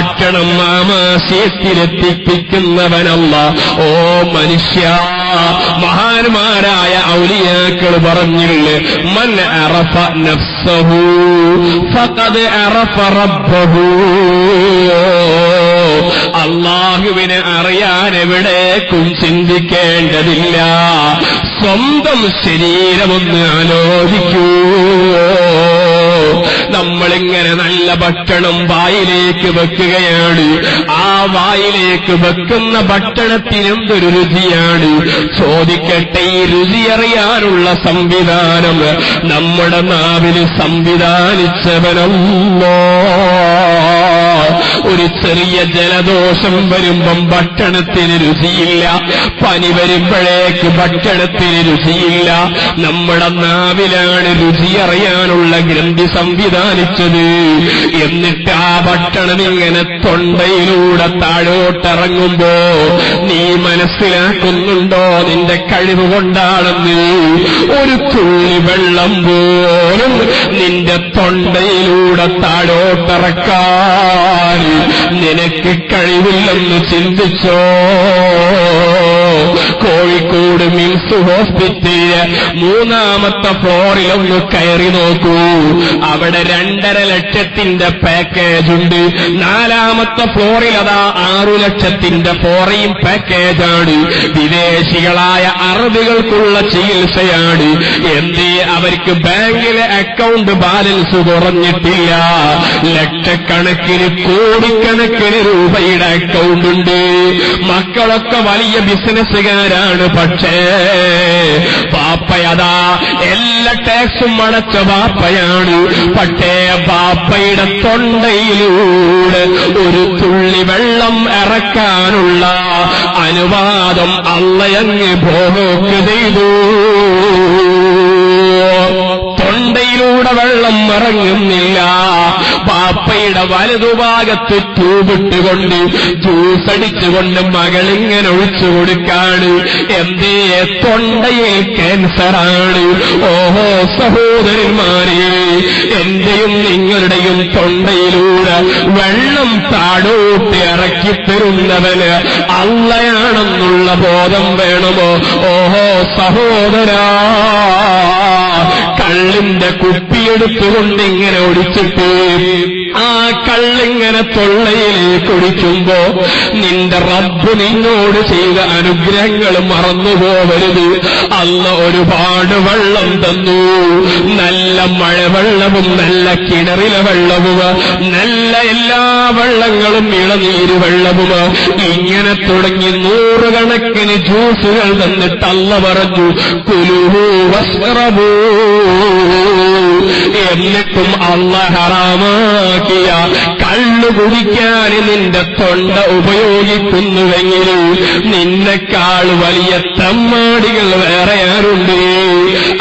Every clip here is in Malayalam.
ഭക്ഷണം ആമാശയത്തിലെത്തിപ്പിക്കുന്നവനല്ല ഓ മനുഷ്യ മഹാന്മാരായ ഔലിയാക്കൾ പറഞ്ഞില്ലേ മൻ അറഫ നഫ്സഹു ഫഖദ് അറഫ റബ്ബഹു. അള്ളാഹുവിനെ അറിയാൻ എവിടേക്കും ചിന്തിക്കേണ്ടതില്ല. സ്വന്തം ശരീരമൊന്ന് ആലോചിക്കൂ. നമ്മളിങ്ങനെ നല്ല ഭക്ഷണം വായിലേക്ക് വെക്കുകയാണ്. ആ വായിലേക്ക് വെക്കുന്ന ഭക്ഷണത്തിനെന്തൊരു രുചിയാണ്? ചോദിക്കട്ടെ ഈ രുചി അറിയാനുള്ള സംവിധാനം നമ്മുടെ നാവിന് സംവിധാനിച്ചവനല്ലോ. ഒരു ചെറിയ ജലദോഷം വരുമ്പം ഭക്ഷണത്തിന് രുചിയില്ല. പനി വരുമ്പോഴേക്ക് ഭക്ഷണത്തിന് രുചിയില്ല. നമ്മുടെ നാവിലാണ് രുചി അറിയാനുള്ള ഗ്രന്ഥി സംവിധാനിച്ചത്. എന്നിട്ട് ആ ഭക്ഷണം ഇങ്ങനെ തൊണ്ടയിലൂടെ താഴോട്ടിറങ്ങുമ്പോ നീ മനസ്സിലാക്കുന്നുണ്ടോ നിന്റെ കഴിവ് കൊണ്ടാണെന്ന്? ഒരു തുള്ളി വെള്ളം പോലും നിന്റെ തൊണ്ടയിലൂടെ താഴോട്ടിറക്കാൻ നിനക്ക് കഴിവില്ലെന്ന് ചിന്തിച്ചോ? കോഴിക്കോട് മിംസ് ഹോസ്പിറ്റലിൽ മൂന്നാമത്തെ ഫ്ലോറിലൊന്ന് കയറി നോക്കൂ. അവിടെ രണ്ടര ലക്ഷത്തിന്റെ പാക്കേജ് ഉണ്ട്. നാലാമത്തെ ഫ്ലോറിൽ അതാ ആറു ലക്ഷത്തിന്റെ ഫോറയും പാക്കേജാണ് വിദേശികളായ അറബികൾക്കുള്ള ചികിത്സയാണ്. എന്തേ അവർക്ക് ബാങ്കിലെ അക്കൗണ്ട് ബാലൻസ് കുറഞ്ഞിട്ടില്ല. ലക്ഷക്കണക്കിന് കോടിക്കണക്കിന് രൂപയുടെ അക്കൗണ്ട് ഉണ്ട്. മക്കളൊക്കെ വലിയ ബിസിനസ്സുകാരാണ് പക്ഷേ. പാപ്പയതാ എല്ലാ ടാക്സും അടച്ച പാപ്പയാണ് പക്ഷേ പാപ്പയുടെ തൊണ്ടയിലൂടെ ഒരു തുള്ളി വെള്ളം ഇറക്കാനുള്ള അനുവാദം അള്ളയങ്ങ് പോക്ക് ചെയ്തു. പാപ്പയുടെ വലതുഭാഗത്ത് തൂപിട്ടുകൊണ്ട് ജ്യൂസ് അടിച്ചുകൊണ്ട് മകളിങ്ങനെ ഒഴിച്ചു കൊടുക്കാണ്. എന്തേ തൊണ്ടയിൽ ക്യാൻസറാണ്. ഓഹോ സഹോദരന്മാരെ എന്റെയും നിങ്ങളുടെയും തൊണ്ടയിലൂടെ വെള്ളം താടോട്ട് ഇറക്കി തരുന്നവന് അള്ളയാണെന്നുള്ള ബോധം വേണമോ? ഓഹോ സഹോദരാ കള്ളിന്റെ കുപ്പിയെടുത്തുകൊണ്ട് ഇങ്ങനെ ഒടിച്ചിട്ട് ആ കള്ളിങ്ങനെ തൊള്ളയിലേക്ക് ഒടിക്കുമ്പോ നിന്റെ റബ്ബ് നിന്നോട് ചെയ്ത അനുഗ്രഹങ്ങൾ മറന്നുപോവരുത് അല്ല ഒരുപാട് വെള്ളം തന്നു. നല്ല മഴവെള്ളവും നല്ല കിണറിലെ വെള്ളവും നല്ല എല്ലാ വെള്ളങ്ങളും ഇളനീര് വെള്ളവും. ഇങ്ങനെ തുടങ്ങി നൂറുകണക്കിന് ജ്യൂസുകൾ തന്നിട്ട് അല്ല പറഞ്ഞു കുലുഹു വസ്റബൂ എന്നിട്ടും അല്ല ഹറാമാക്കിയ. കള്ളു കുടിക്കാൻ നിന്റെ തൊണ്ട ഉപയോഗിക്കുന്നുവെങ്കിൽ നിന്നെക്കാൾ വലിയ തമ്മാടികൾ വേറെ ആരുണ്ട്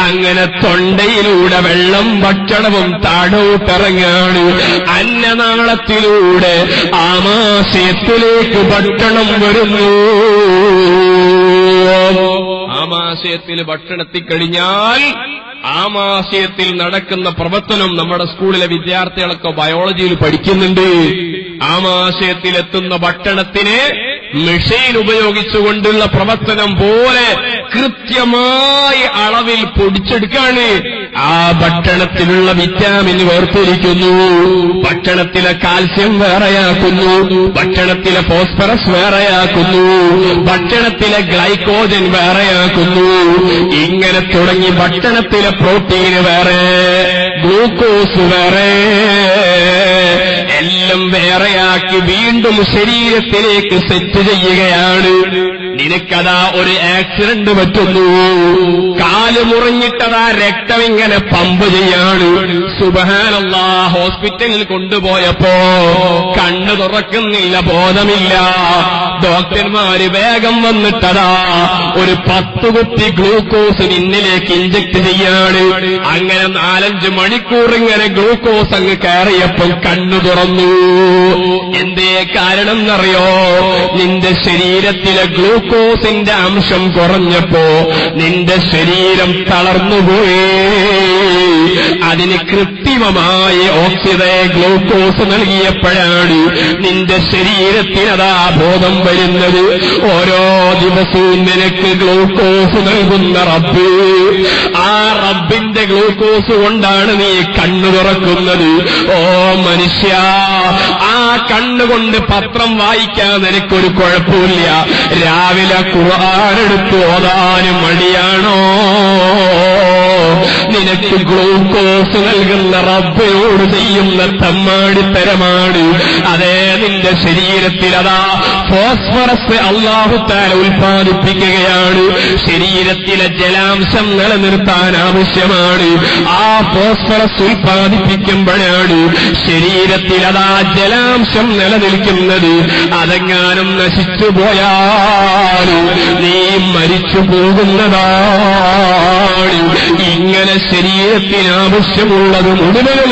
അങ്ങനെ തൊണ്ടയിലൂടെ വെള്ളം ഭക്ഷണവും താഴോട്ടിറങ്ങാണ്. അന്നനാളത്തിലൂടെ ആമാശയത്തിലേക്ക് ഭക്ഷണം വരുന്നു. ആമാശയത്തിൽ ഭക്ഷണത്തിൽ കഴിഞ്ഞാൽ ആമാശയത്തിൽ നടക്കുന്ന പ്രവർത്തനം നമ്മുടെ സ്കൂളിലെ വിദ്യാർത്ഥികളൊക്കെ ബയോളജിയിൽ പഠിക്കുന്നുണ്ട്. ആമാശയത്തിലെത്തുന്ന ഭക്ഷണത്തിന് മെഷീൻ ഉപയോഗിച്ചുകൊണ്ടുള്ള പ്രവർത്തനം പോലെ കൃത്യമായി അളവിൽ പൊടിച്ചെടുക്കാണ്. ആ ഭക്ഷണത്തിലുള്ള വിറ്റാമിൻ വേർതിരിക്കുന്നു. ഭക്ഷണത്തിലെ കാൽസ്യം വേറെയാക്കുന്നു. ഭക്ഷണത്തിലെ ഫോസ്ഫറസ് വേറെയാക്കുന്നു. ഭക്ഷണത്തിലെ ഗ്ലൈക്കോജൻ വേറെയാക്കുന്നു. ഇങ്ങനെ തുടങ്ങി ഭക്ഷണത്തിലെ പ്രോട്ടീന് വേറെ ഗ്ലൂക്കോസ് വേറെ. എല്ലാം വേറെയാക്കി വീണ്ടും ശരീരത്തിലേക്ക് സെറ്റ് ചെയ്യുകയാണ്. നിനക്കതാ ഒരു ആക്സിഡന്റ് പറ്റുന്നു. കാൽ മുറിഞ്ഞിട്ടതാ രക്തം ഇങ്ങനെ പമ്പ് ചെയ്യാണ്. സുബഹാനല്ല ഹോസ്പിറ്റലിൽ കൊണ്ടുപോയപ്പോ കണ്ണു തുറക്കുന്നില്ല ബോധമില്ല. ഡോക്ടർമാര് വേഗം വന്നിട്ടതാ ഒരു പത്ത് കുപ്പി ഗ്ലൂക്കോസ് നിന്നിലേക്ക് ഇഞ്ചക്ട് ചെയ്യാണ്. അങ്ങനെ നാലഞ്ച് മണിക്കൂർ ഇങ്ങനെ ഗ്ലൂക്കോസ് അങ്ങ് കയറിയപ്പോൾ കണ്ണു തുറന്നു. എന്തേ കാരണം എന്നറിയോ നിന്റെ ശരീരത്തിലെ ഗ്ലൂക്കോസിന്റെ അംശം കുറഞ്ഞപ്പോ നിന്റെ ശരീരം തളർന്നുപോയി. അതിന് കൃത്രിമമായ ഓക്സിജൻ ഗ്ലൂക്കോസ് നൽകിയപ്പോഴാണ് നിന്റെ ശരീരത്തിനതാ ബോധം വരുന്നത്. ഓരോ ദിവസവും നിനക്ക് ഗ്ലൂക്കോസ് നൽകുന്ന റബ്ബ്. ആ റബ്ബിന്റെ ഗ്ലൂക്കോസ് കൊണ്ടാണ് നീ കണ്ണു തുറക്കുന്നത്. ഓ മനുഷ്യ കണ്ണുകൊണ്ട് പത്രം വായിക്കാൻ നിനക്കൊരു കുഴപ്പമില്ല. രാവിലെ ഖുർആാനെടുത്ത് ഓതാനും മടിയാണോ? നിനക്ക് ഗ്ലൂക്കോസ് നൽകുന്ന റബ്ബിനോട് ചെയ്യുന്ന തമ്മാടിത്തരമാണ് അതേ നിന്റെ ശരീരത്തിൽ അതാ ഫോസ്ഫറസ് അള്ളാഹുത്താല ഉൽപ്പാദിപ്പിക്കുകയാണ്. ശരീരത്തിലെ ജലാംശം നിലനിർത്താൻ ആവശ്യമാണ്. ആ ഫോസ്ഫറസ് ഉൽപ്പാദിപ്പിക്കുമ്പോഴാണ് ശരീരത്തിൽ അതാ ജലാംശം നിലനിൽക്കുന്നത്. അതെങ്ങാനും നശിച്ചു പോയാൽ നീ മരിച്ചു പോകുന്നതാണ്. ഇങ്ങനെ ശരീരത്തിന് ആവശ്യമുള്ളത് മുഴുവനും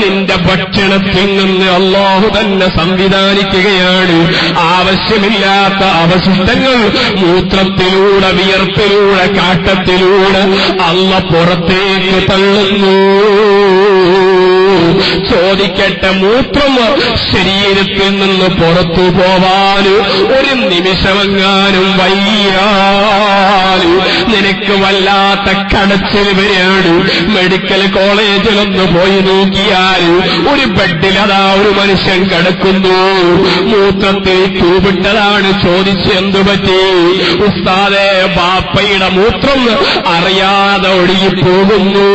നിന്റെ ഭക്ഷണത്തിൽ നിന്ന് അള്ളാഹു തന്നെ സംവിധാനിക്കുകയാണ്. ആവശ്യമില്ലാത്ത അവശിഷ്ടങ്ങൾ മൂത്രത്തിലൂടെ വിയർപ്പിലൂടെ കാട്ടത്തിലൂടെ അള്ള പുറത്തേക്ക് തള്ളുന്നു. ചോദിക്കട്ടെ മൂത്രം ശരീരത്തിൽ നിന്ന് പുറത്തു പോവാൻ ഒരു നിമിഷമെങ്ങാനും വയ്യാലു നിനക്ക് വല്ലാത്ത കടച്ചിൽ വരെയാണ് മെഡിക്കൽ കോളേജിൽ ഒന്ന് പോയി നോക്കിയാൽ ഒരു ബെഡിൽ അതാ ഒരു മനുഷ്യൻ കിടക്കുന്നു. മൂത്രത്തിൽ തൂവിട്ടതാണ് ചോദിച്ച് എന്തു പറ്റി? ഉസ്താദെ ബാപ്പയുടെ മൂത്രം അറിയാതെ ഒഴുകിപ്പോകുന്നു.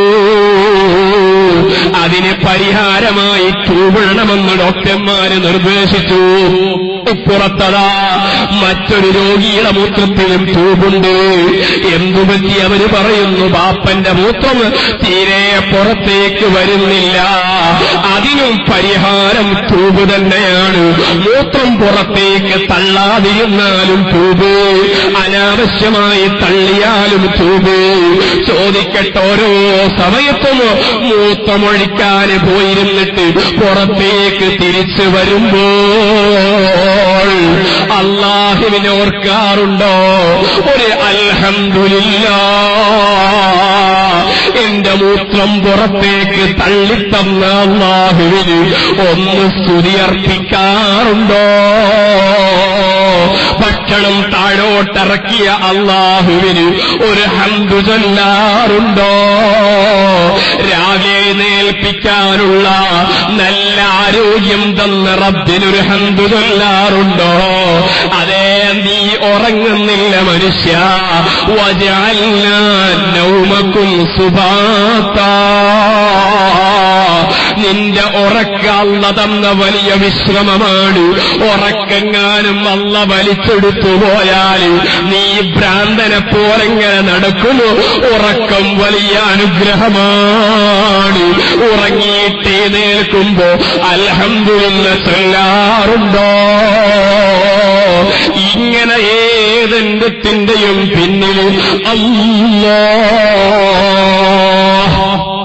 അതിന് പരിഹാരമായി തൂവിടണമെന്ന് ഡോക്ടർമാര് നിർദ്ദേശിച്ചു. പുറത്തതാ മറ്റൊരു രോഗിയുടെ മൂത്രത്തിലും തൂപുണ്ട് എന്തുപറ്റി അവർ പറയുന്നു ബാപ്പന്റെ മൂത്രം തീരെ പുറത്തേക്ക് വരുന്നില്ല. അതിനും പരിഹാരം തൂപ് തന്നെയാണ്. മൂത്രം പുറത്തേക്ക് തള്ളാതിരുന്നാലും തൂപ് അനാവശ്യമായി തള്ളിയാലും തൂപ് ചോദിക്കട്ടെ ഓരോ സമയത്തും മൂത്രമൊഴിക്കാൻ പോയിരുന്നിട്ട് പുറത്തേക്ക് തിരിച്ചു അള്ളാഹുവിനെ ഓർക്കാറുണ്ടോ? ഒരു അൽഹന്ദില്ല എന്റെ മൂത്രം പുറത്തേക്ക് തള്ളിത്തന്ന അള്ളാഹുവിന് ഒന്ന് സ്തുതി അർപ്പിക്കാറുണ്ടോ? ഭക്ഷണം താഴോട്ടിറക്കിയ അള്ളാഹുവിന് ഒരു ഹന്തു ചൊല്ലാറുണ്ടോ? രാവിലെ നേൽപ്പിക്കാനുള്ള നല്ല ആരോഗ്യം തന്ന റബ്ബിനൊരു ഹന്തു ചൊല്ലാറുണ്ടോ? അതേ നീ ഉറങ്ങുന്നില്ല മനുഷ്യ. നൗമക്കും സുഭാത്ത നിന്റെ ഉറക്ക അള്ള തന്ന വലിയ വിശ്രമമാണ്. ഉറക്കെങ്ങാനും അല്ല വലിച്ചെടുത്തു പോയാൽ നീ ഭ്രാന്തനെ പോരങ്ങനെ നടക്കുന്നു. ഉറക്കം വലിയ അനുഗ്രഹമാണ്. ഉറങ്ങിയിട്ടേ നേൽക്കുമ്പോ അൽഹംദുലില്ല ചൊല്ലാറുണ്ടോ ഇങ്ങനെ ഏതെന്റെത്തിന്റെയും പിന്നിൽ അല്ലോ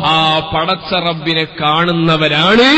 ആ പടച്ച റബ്ബിനെ കാണുന്നവരാണ്